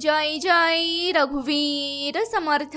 जय जय रघुवीर समर्थ.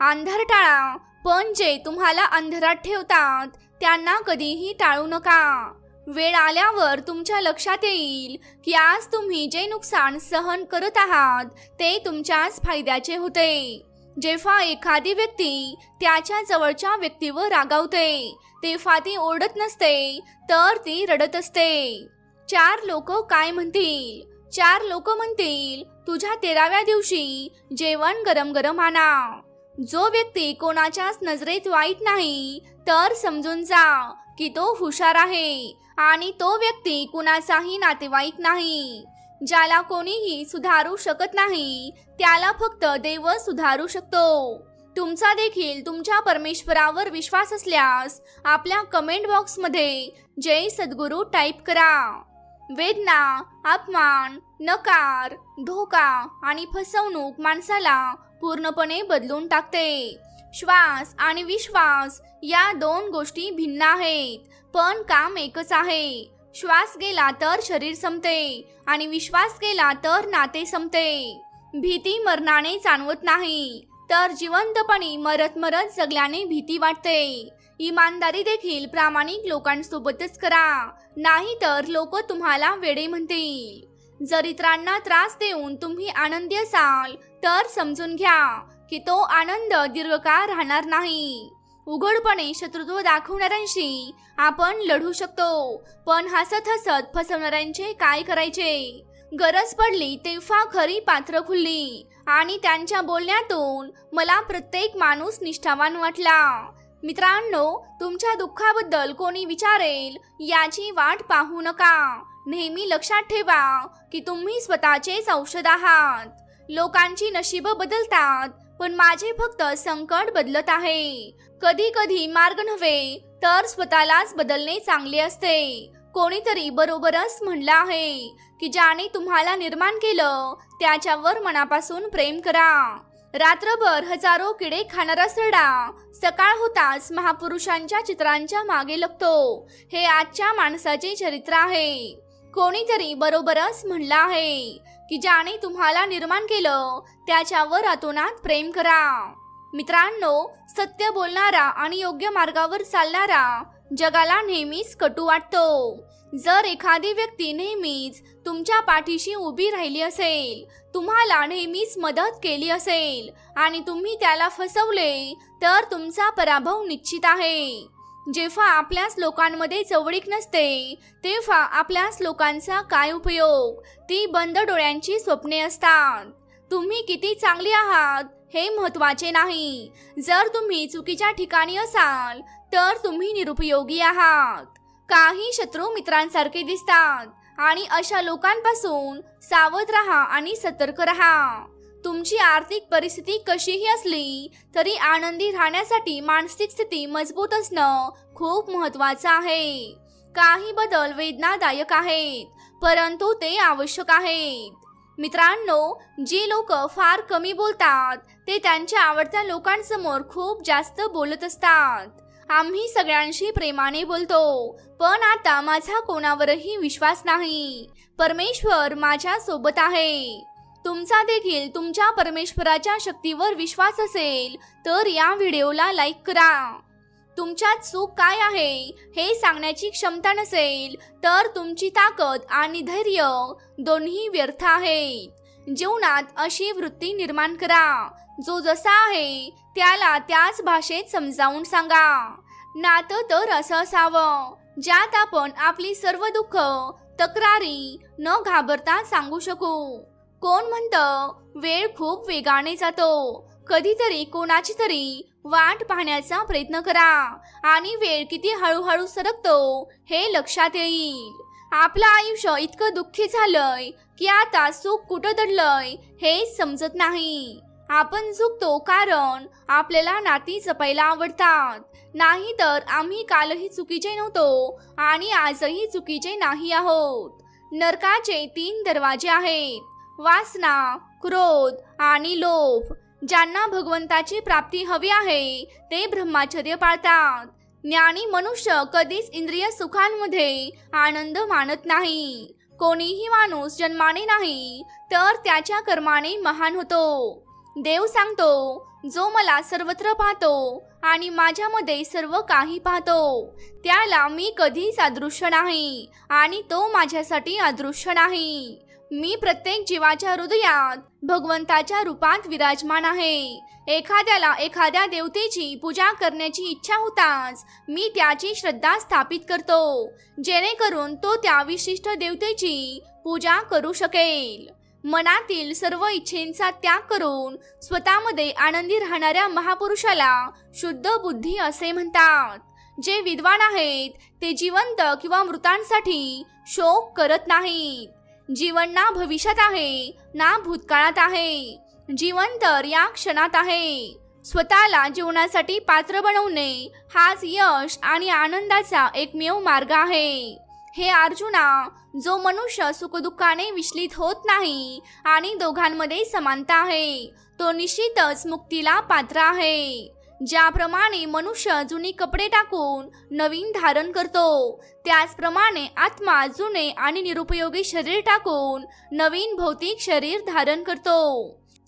अंधार टाळा पण जे तुम्हाला अंधारात ठेवतात त्यांना कधीही टाळू नका. वेळ आल्यावर तुमच्या लक्षात येईल की आज तुम्ही जे नुकसान सहन करत आहात ते तुमच्याच फायद्याचे होते. जेव्हा एखादी व्यक्ती त्याच्या जवळच्या व्यक्तीवर रागावते तेव्हा ती ओरडत नसते तर ती रडत असते. चार लोक काय म्हणतील? चार लोक म्हणतील तुझ्या तेराव्या दिवशी जेवण गरम गरम आणा. जो व्यक्ती कोणाच्याच नजरेत वाईट नाही तर समजून जा की तो हुशार आहे आणि तो व्यक्ती कुणाचाही नातेवाईक नाही. ज्याला कोणीही सुधारू शकत नाही त्याला फक्त देव सुधारू शकतो. तुमचा देखील तुमच्या परमेश्वरावर विश्वास असल्यास आपल्या कमेंट बॉक्समध्ये जय सद्गुरू टाईप करा. वेदना अपमान नकार धोका आणि फसवणूक माणसाला पूर्णपणे बदलून टाकते. श्वास आणि विश्वास या दोन गोष्टी भिन्न आहेत पण काम एकच आहे. श्वास गेला तर शरीर संपते आणि विश्वास गेला तर नाते संपते. भीती मरणाने जाणवत नाही तर जिवंतपणी मरत मरत जगल्याने भीती वाटते. इमानदारी देखील प्रामाणिक लोकांसोबतच करा. नाही तर लोक तुम्हाला वेडे म्हणतील. जर इतरांना त्रास देऊन तुम्ही आनंदी असाल तर समजून घ्या की तो आनंद दीर्घकाळ राहणार नाही. उघडपणे शत्रुत्व दाखवणाऱ्यांशी आपण लढू शकतो पण हसत हसत फसवणाऱ्यांचे काय करायचे? गरज पडली तेव्हा खरी पात्र खुलली आणि त्यांच्या बोलण्यातून मला प्रत्येक माणूस निष्ठावान वाटला. मित्रांनो तुमच्या दुःखाबद्दल कोणी विचारेल याची वाट पाहू नका. नेहमी लक्षात ठेवा की तुम्ही स्वतःचेच औषध आहात. लोकांची नशीब बदलतात पण माझे फक्त संकट बदलत आहे. कधी कधी मार्ग नव्हे तर स्वतःलाच बदलणे चांगले असते. कोणीतरी बरोबरच म्हणलं आहे की ज्याने तुम्हाला निर्माण केलं त्याच्यावर मनापासून प्रेम करा. रात्रभर हजारो किडे खाणारा सरडा सकाळ होताच महापुरुषांच्या चित्रांच्या मागे लागतो हे आजच्या माणसाचे चरित्र आहे. कोणीतरी बरोबरच म्हणलं आहे की ज्याने तुम्हाला निर्माण केलं त्याच्यावर अतोनात प्रेम करा. मित्रांनो सत्य बोलणारा आणि योग्य मार्गावर चालणारा जगाला नेहमीच कटू वाटतो. जर एखादी व्यक्ती नेहमीच तुमच्या पाठीशी उभी राहिली असेल तुम्हाला नेहमीच मदत केली असेल आणि तुम्ही त्याला फसवले तर तुमचा पराभव निश्चित आहे. जेव्हा आपल्याच लोकांमध्ये जवळीक नसते तेव्हा आपल्याच लोकांचा काय उपयोग? ती बंद डोळ्यांची स्वप्ने असतात. तुम्ही किती चांगली आहात हे महत्त्वाचे नाही. जर तुम्ही चुकीच्या ठिकाणी असाल तर तुम्ही निरुपयोगी आहात. काही शत्रू मित्रांसारखे दिसतात आणि अशा लोकांपासून सावध राहा आणि सतर्क राहा. तुमची आर्थिक परिस्थिती कशीही असली तरी आनंदी राहण्यासाठी मानसिक स्थिती मजबूत असणं खूप महत्वाचं आहे. काही बदल वेदनादायक आहेत परंतु ते आवश्यक आहेत. मित्रांनो जी लोक फार कमी बोलतात ते त्यांच्या आवडत्या लोकांसमोर खूप जास्त बोलत असतात. आम्ही सगळ्यांशी प्रेमाने बोलतो. पण आता माझा कोणावरही विश्वास नाही. परमेश्वर माझ्या सोबत आहे. तुमचा देखील तुमच्या परमेश्वराच्या शक्तीवर विश्वास असेल तर या व्हिडिओला लाईक करा. तुमच्यात चूक काय आहे हे सांगण्याची क्षमता नसेल तर तुमची ताकद आणि धैर्य दोन्ही व्यर्थ आहेत जीवनात अशी वृत्ती निर्माण करा. जो जसा आहे त्याला त्याच भाषेत समजावून सांगा. नातं तर असं असावं ज्यात आपण आपली सर्व दुःख तक्रारी न घाबरता सांगू शकू. कोण म्हणतं वेळ खूप वेगाने जातो. कधीतरी कोणाची तरी वाट पाहण्याचा प्रयत्न करा. आणि वेळ किती हळूहळू सरकतो हे लक्षात येईल. आपलं आयुष्य इतकं दुःखी झालंय की आता सुख कुठं दडलंय हे समजत नाही. आपण चुकतो कारण आपल्याला नाती जपायला आवडतात. नाही तर आम्ही कालही चुकीचे नव्हतो आणि आजही चुकीचे नाही आहोत. नरकाचे तीन दरवाजे आहेत. वासना क्रोध आणि लोभ. ज्यांना भगवंताची प्राप्ती हवी आहे ते ब्रह्माचर्य पाळतात. ज्ञानी मनुष्य कधीच इंद्रिय सुखांमध्ये आनंद मानत नाही. कोणीही माणूस जन्माने नाही तर त्याच्या कर्माने महान होतो. देव सांगतो जो मला सर्वत्र पाहतो आणि माझ्यामध्ये सर्व काही पाहतो त्याला मी कधीच अदृश्य नाही आणि तो माझ्यासाठी अदृश्य नाही. मी प्रत्येक जीवाच्या हृदयात भगवंताच्या रूपात विराजमान आहे. एखाद्याला एखाद्या देवतेची पूजा करण्याची इच्छा होताच मी त्याची श्रद्धा स्थापित करतो जेणेकरून तो त्या विशिष्ट देवतेची पूजा करू शकेल. मनातील सर्व इच्छेंचा त्याग करून स्वतःमध्ये आनंदी राहणाऱ्या महापुरुषाला शुद्ध बुद्धी असे म्हणतात जे विद्वान आहेत ते जिवंत किंवा मृतांसाठी शोक करत नाहीत. जीवन ना भविष्यात आहे ना भूतकाळात आहे. जीवन तर या क्षणात आहे. स्वतःला जीवनासाठी पात्र बनवणे हाच यश आणि आनंदाचा एकमेव मार्ग आहे. हे अर्जुना जो मनुष्य सुखदुःखाने विचलित होत नाही आणि दोघांमध्ये समानता आहे तो निश्चितच मुक्तीला पात्र आहे. ज्याप्रमाणे मनुष्य जुनी कपडे टाकून नवीन धारण करतो त्याचप्रमाणे आत्मा जुने आणि निरुपयोगी शरीर टाकून नवीन भौतिक शरीर धारण करतो.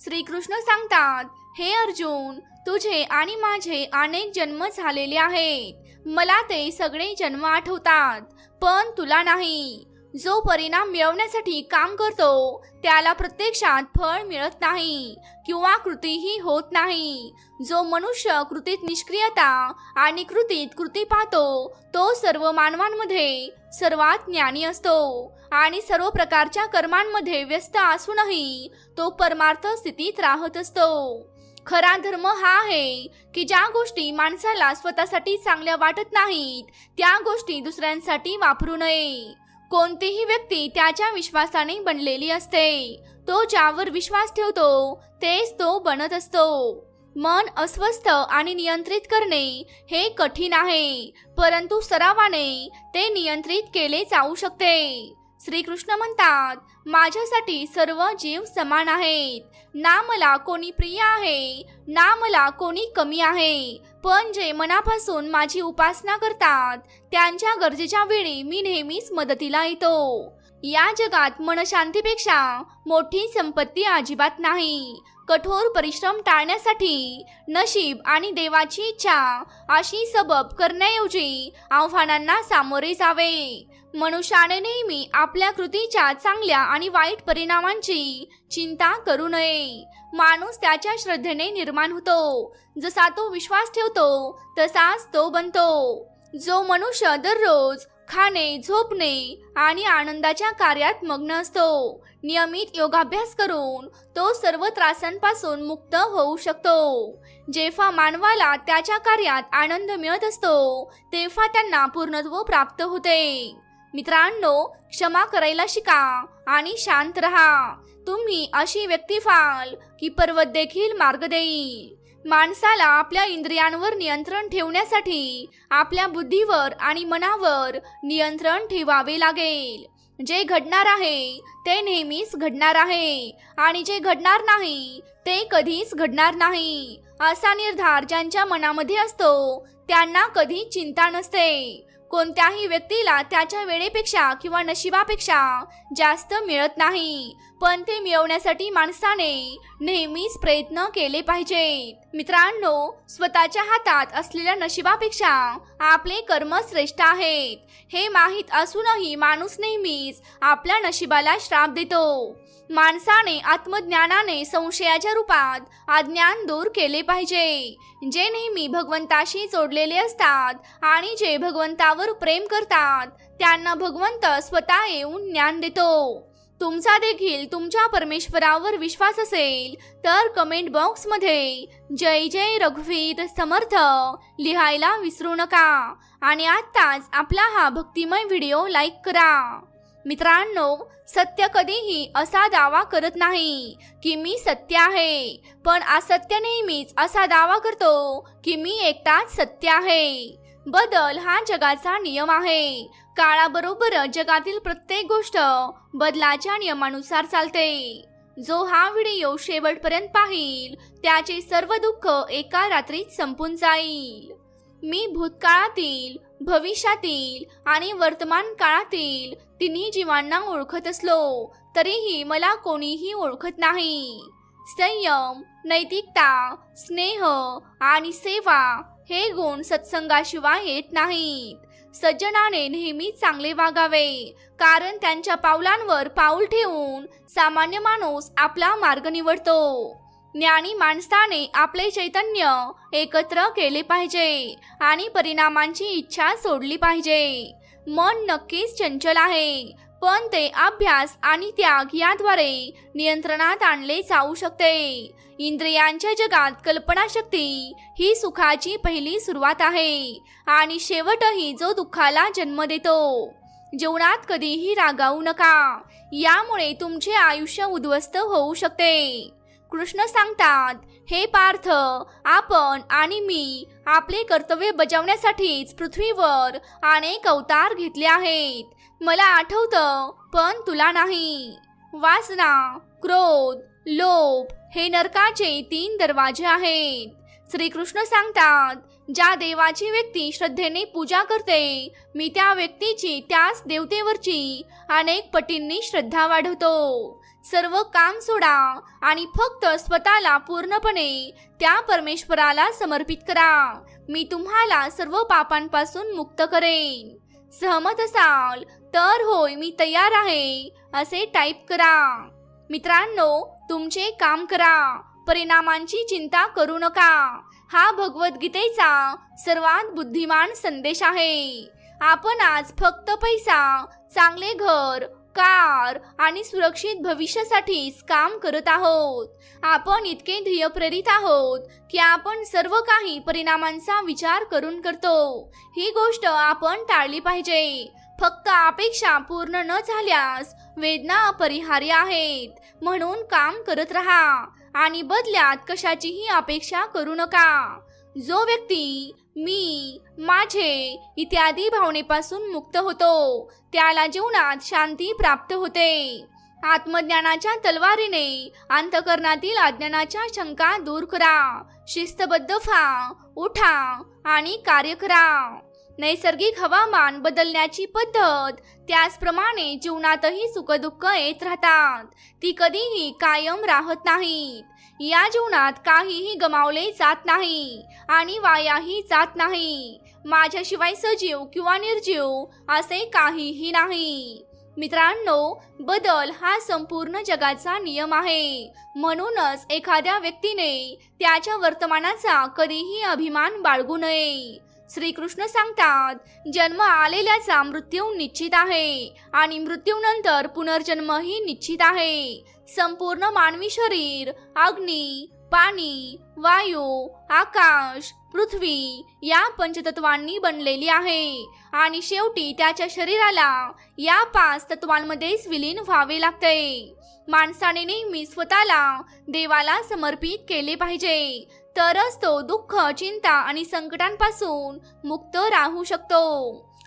श्रीकृष्ण सांगतात हे अर्जुन तुझे आणि माझे अनेक जन्म झालेले आहेत. मला ते सगळे जन्म आठवतात पण तुला नाही. जो परिणाम मिळवण्यासाठी काम करतो त्याला प्रत्यक्षात फळ मिळत नाही किंवा कृतीही होत नाही. जो मनुष्य कृतीत निष्क्रियता आणि कृतीत कृती पाहतो तो सर्व मानवांमध्ये सर्वात ज्ञानी असतो आणि सर्व प्रकारच्या कर्मांमध्ये व्यस्त असूनही तो परमार्थ स्थितीत राहत असतो. खरा धर्म हा आहे की ज्या गोष्टी माणसाला स्वतःसाठी चांगल्या वाटत नाहीत त्या गोष्टी दुसऱ्यांसाठी वापरू नये. कोणतीही व्यक्ती त्याच्या विश्वासाने बनलेली असते. तो ज्यावर विश्वास ठेवतो तेच तो बनत असतो. मन अस्वस्थ आणि नियंत्रित करणे हे कठीण आहे परंतु सरावाने ते नियंत्रित केले जाऊ शकते. श्रीकृष्ण म्हणतात माझ्यासाठी सर्व जीव समान आहेत. ना मला कोणी प्रिय आहे ना मला कोणी कमी आहे. पण जे मनापासून माझी उपासना करतात त्यांच्या गरजेच्या वेळी मी नेहमीच मदतीला येतो. या जगात मनशांतीपेक्षा मोठी संपत्ती अजिबात नाही. कठोर परिश्रम टाळण्यासाठी नशीब आणि देवाची इच्छा अशी सबब करण्याऐवजी आव्हानांना सामोरे जावे. मनुष्याने नेहमी आपल्या कृतीच्या चांगल्या आणि वाईट परिणामांची चिंता करू नये. माणूस त्याच्या श्रद्धेने निर्माण होतो. जसा तो विश्वास ठेवतो तसाच तो बनतो. जो मनुष्य दररोज खाणे झोपणे आणि आनंदाच्या कार्यात मग्न असतो नियमित योगाभ्यास करून तो सर्व त्रासांपासून मुक्त होऊ शकतो. जेव्हा मानवाला त्याच्या कार्यात आनंद मिळत असतो तेव्हा त्यांना पूर्णत्व प्राप्त होते. मित्रांनो क्षमा करायला शिका आणि शांत रहा. तुम्ही अशी व्यक्ती फाल की पर्वत देखील मार्ग देईल. माणसाला आपल्या इंद्रियांवर नियंत्रण ठेवण्यासाठी आपल्या बुद्धीवर आणि मनावर नियंत्रण ठेवावे लागेल. जे घडणार आहे ते नेहमीच घडणार आहे. आणि जे घडणार नाही ते कधीच घडणार नाही. असा निर्धार ज्यांच्या मनामध्ये असतो त्यांना कधी चिंता नसते. कोणत्याही व्यक्तीला त्याच्या वेळेपेक्षा किंवा नशिबापेक्षा जास्त मिळत नाही. पण ते मिळवण्यासाठी माणसाने नेहमीच प्रयत्न केले पाहिजेत. मित्रांनो स्वतःच्या हातात असलेल्या नशिबापेक्षा आपले कर्म श्रेष्ठ आहेत. हे माहीत असूनही माणूस नेहमीच आपल्या नशिबाला श्राप देतो. माणसाने आत्मज्ञानाने संशयाच्या रूपात अज्ञान दूर केले पाहिजे जे नेहमी भगवंताशी जोडलेले असतात आणि जे भगवंतावर प्रेम करतात त्यांना भगवंत स्वतः येऊन ज्ञान देतो. तुमचा देखील तुमच्या परमेश्वरावर विश्वास असेल तर कमेंट बॉक्समध्ये जय जय रघुवीर समर्थ लिहायला विसरू नका. आणि आत्ताच आपला हा भक्तिमय व्हिडिओ लाईक करा. मित्रांनो सत्य कधीही असा दावा करत नाही की मी सत्य आहे पण असत्य नेहमीच असा दावा करतो की मी एकटाच सत्य आहे. बदल हा जगाचा नियम आहे. काळाबरोबर जगातील प्रत्येक गोष्ट बदलाच्या नियमानुसार चालते. जो हा व्हिडिओ शेवटपर्यंत पाहिल त्याचे सर्व दुःख एका रात्रीत संपून जाईल. मी भूतकाळातील भविष्यातील आणि वर्तमान काळातील तिन्ही जीवांना ओळखत असलो तरीही मला कोणीही ओळखत नाही. संयम नैतिकता स्नेह आणि सेवा हे गुण सत्संगाशिवाय येत नाहीत. सज्जनाने नेहमी चांगले वागावे कारण त्यांच्या पावलांवर पाऊल ठेवून सामान्य माणूस आपला मार्ग निवडतो. ज्ञानी माणसाने आपले चैतन्य एकत्र केले पाहिजे आणि परिणामांची इच्छा सोडली पाहिजे. मन नक्कीच चंचल आहे. पण ते अभ्यास आणि त्याग याद्वारे नियंत्रणात आणले जाऊ शकते. इंद्रियांच्या जगात कल्पनाशक्ती ही सुखाची पहिली सुरुवात आहे आणि शेवटही जो दुःखाला जन्म देतो. जीवनात कधीही रागावू नका. यामुळे तुमचे आयुष्य उद्ध्वस्त होऊ शकते. कृष्ण सांगतात हे पार्थ आपण आणि मी आपले कर्तव्य बजावण्यासाठीच पृथ्वीवर अनेक अवतार घेतले आहेत. मला आठवतं पण तुला नाही. वासना क्रोध लोभ हे नरकाचे तीन दरवाजे आहेत. श्रीकृष्ण सांगतात ज्या देवाची व्यक्ती श्रद्धेने पूजा करते मी त्या व्यक्तीची त्याच देवतेवरची अनेक पटींनी श्रद्धा वाढवतो. सर्व काम सोडा आणि फक्त स्वतःला पूर्णपणे त्या परमेश्वराला समर्पित करा. मी तुम्हाला सर्व पापांपासून मुक्त करेन. सहमत असाल तर होय मी तयार आहे असे टाईप करा. मित्रांनो तुमचे काम करा. परिणामांची चिंता करू नका. हा भगवद्गीतेचा सर्वात बुद्धिमान संदेश आहे. आपण आज फक्त पैसा चांगले घर कार आणि सुरक्षित भविष्यासाठीच काम करत आहोत. आपण इतके ध्येय प्रेरित आहोत की आपण सर्व काही परिणामांचा विचार करून करतो. ही गोष्ट आपण टाळली पाहिजे. फक्त अपेक्षा पूर्ण न झाल्यास वेदना अपरिहार्य आहेत. म्हणून काम करत राहा आणि बदल्यात कशाचीही अपेक्षा करू नका. जो व्यक्ती मी माझे इत्यादी भावनेपासून मुक्त होतो. त्याला जीवनात शांती प्राप्त होते. आत्मज्ञानाच्या तलवारीने अंतकरणातील अज्ञानाच्या शंका दूर करा. शिस्तबद्ध फा उठा आणि कार्य करा. नैसर्गिक हवामान बदलण्याची पद्धत त्याचप्रमाणे जीवनातही सुखदुःख येत राहतात. ती कधीही कायम राहत नाहीत. या जीवनात काहीही गमावले जात नाही आणि वायाही जात नाही. माझ्याशिवाय सजीव किंवा निर्जीव असे काहीही नाही. मित्रांनो बदल हा संपूर्ण जगाचा नियम आहे. म्हणूनच एखाद्या व्यक्तीने त्याच्या वर्तमानाचा कधीही अभिमान बाळगू नये. श्रीकृष्ण सांगतात जन्म आलेल्याचा मृत्यू निश्चित आहे आणि मृत्यूनंतर पुनर्जन्मही निश्चित आहे. संपूर्ण मानवी शरीर अग्नी पाणी वायू आकाश पृथ्वी या पंचतत्वांनी बनलेली आहे आणि शेवटी त्याच्या शरीराला या पाच तत्वांमध्येच विलीन व्हावे लागते. माणसाने नेहमी स्वतःला देवाला समर्पित केले पाहिजे. तरच तो दुःख चिंता आणि संकटांपासून मुक्त राहू शकतो.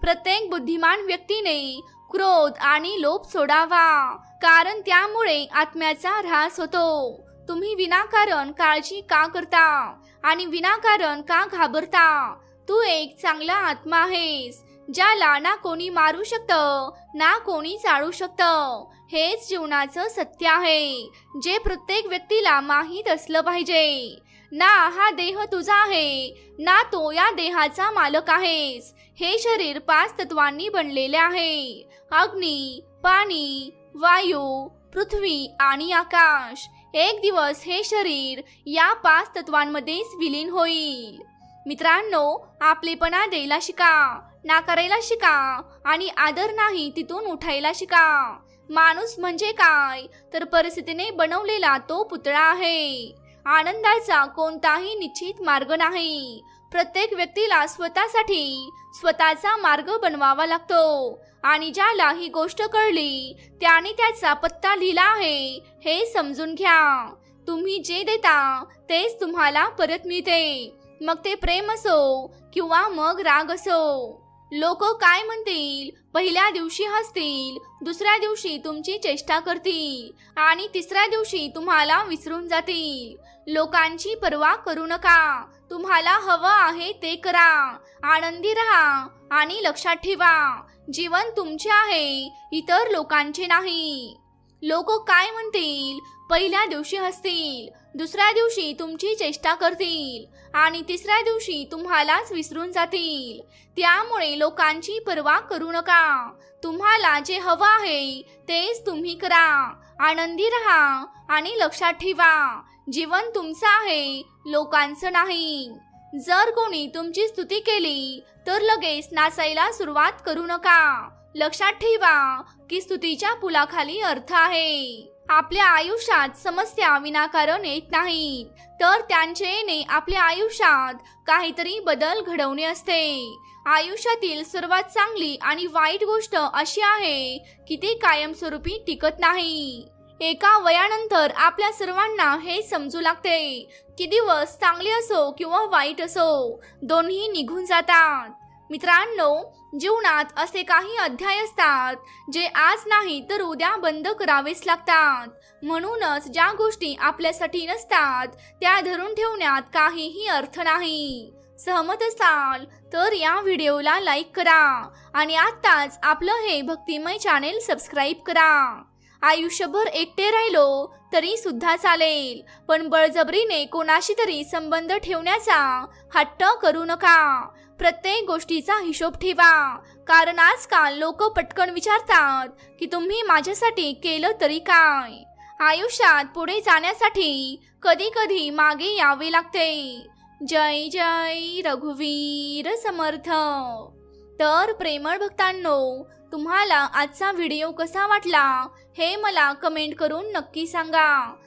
प्रत्येक बुद्धिमान व्यक्तीने क्रोध आणि लोभ सोडावा कारण त्यामुळे आत्म्याचा ऱ्हास होतो. तुम्ही विनाकारण काळजी का करता आणि विनाकारण का घाबरता? तू एक चांगला आत्मा आहेस ज्याला ना कोणी मारू शकतं ना कोणी चाळू शकतं. हेच जीवनाचं सत्य आहे जे प्रत्येक व्यक्तीला माहीत असलं पाहिजे. ना हा देह तुझा आहे ना तो या देहाचा मालक आहेस. हे शरीर पाच तत्वांनी बनलेले आहे. अग्नी पाणी वायू पृथ्वी आणि आकाश. एक दिवस हे शरीर या पाच तत्वांमध्येच विलीन होईल. मित्रांनो आपलेपणा द्यायला शिका नाकारायला शिका आणि आदर नाही तिथून उठायला शिका. माणूस म्हणजे काय? तर परिस्थितीने बनवलेला तो पुतळा आहे. आनंदाचा कोणताही निश्चित मार्ग नाही. प्रत्येक व्यक्तीला स्वतःसाठी स्वतःचा मार्ग बनवावा लागतो आणि ज्याला ही गोष्ट कळली त्याने त्याचा पत्ता लिहिला आहे हे समजून घ्या. तुम्ही जे देता तेच तुम्हाला परत मिळते. मग ते प्रेम असो किंवा मग राग असो. लोक काय म्हणतील? पहिल्या दिवशी हसतील दुसऱ्या दिवशी तुमची चेष्टा करतील आणि तिसऱ्या दिवशी तुम्हाला विसरून जातील. लोकांची पर्वा करू नका. तुम्हाला हवं आहे ते करा. आनंदी राहा आणि लक्षात ठेवा. जीवन तुमचे आहे इतर लोकांचे नाही. लोक काय म्हणतील? पहिल्या दिवशी हसतील दुसऱ्या दिवशी तुमची चेष्टा करतील आणि तिसऱ्या दिवशी तुम्हालाच विसरून जातील. त्यामुळे लोकांची पर्वा करू नका. तुम्हाला जे हवं आहे तेच तुम्ही करा. आनंदी राहा आणि लक्षात ठेवा. जीवन तुमचं आहे लोकांचं नाही. जर कोणी तुमची स्तुती केली तर लगेच नाचायला सुरुवात करू नका. लक्षात ठेवा की स्तुतीच्या पुलाखाली अर्थ आहे. आपल्या आयुष्यात समस्या विनाकारण येत नाहीत. तर त्यांचे येणे आपल्या आयुष्यात काहीतरी बदल घडवणे असते. आयुष्यातील सर्वात चांगली आणि वाईट गोष्ट अशी आहे की ती कायमस्वरूपी टिकत नाही. एका वयानंतर आपल्या सर्वांना हे समजू लागते की दिवस चांगले असो किंवा वाईट असो दोन्ही निघून जातात. मित्रांनो जीवनात असे काही अध्याय असतात जे आज नाही तर उद्या बंद करावेच लागतात. म्हणूनच ज्या गोष्टी आपल्यासाठी नसतात त्या धरून ठेवण्यात काहीही अर्थ नाही. सहमत असाल तर या व्हिडिओला लाईक करा आणि आत्ताच आपलं हे भक्तिमय चॅनेल सबस्क्राईब करा. आयुष्यभर एकटे राहिलो तरी सुद्धा चालेल पण बळजबरीने कोणाशी तरी संबंध ठेवण्याचा हट्ट करू नका. प्रत्येक गोष्टीचा हिशोब ठेवा. कारण आजकाल लोक पटकन विचारतात की तुम्ही माझ्यासाठी केलं तरी काय? आयुष्यात पुढे जाण्यासाठी कधी कधी मागे यावे लागते. जय जय रघुवीर समर्थ तर प्रेमळ भक्तांनो तुम्हाला आजचा व्हिडिओ कसा वाटला हे मला कमेंट करून नक्की सांगा.